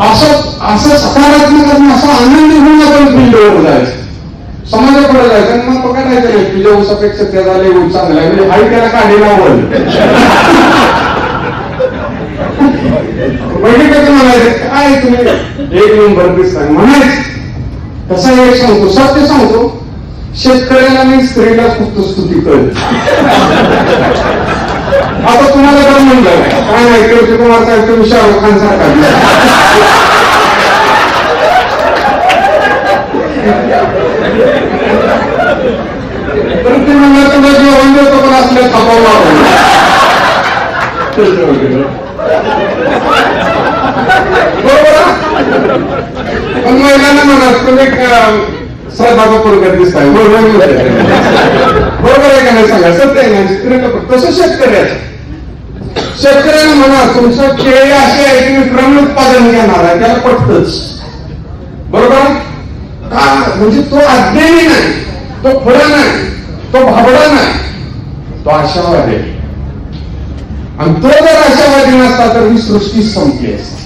असं असं सकारात्मक असणं असं आनंदी होऊन आपण फिल्डवर जायचं. समाजाकडे जायचं. मग बघायचं नाही. तुझ्या ऊसापेक्षा त्या झाले ऊस चांगला आहे. म्हणजे हाई त्याला काढी आवड म्हणजे कसं म्हणायचं? काय तुम्ही? एक नंबर दिसताय म्हणायचं कसं एक सांगतो. सत्य सांगतो. शेतकऱ्याला आणि स्त्रीला खूप स्तुती कळत. आता तुम्हाला काय म्हणलं काय नाही किशोर कुमार साहेब तुम्ही शाहरुख खान सारखा तर ते म्हणलं तुला जेवण देतो पण असल्या थांबवला बरोबर पण महिलांना म्हणा तुम्ही अं, श्रद्धा कपूरकर दिसताय बरोबर आहे बरोबर आहे का नाही सांगा? सत्य आहे ना? स्त्रीला पण तसं शेतकऱ्याचं शेतकऱ्यांना म्हणा तुमचं केळी असे आहे की क्रम उत्पादन घेणार आहे त्याला पटतच. बरोबर? का म्हणजे तो अज्ञानी नाही तो फळ नाही तो भाबडा नाही तो आशावादी आणि तो जर आशावादी नसता तर ही सृष्टी संपली असते.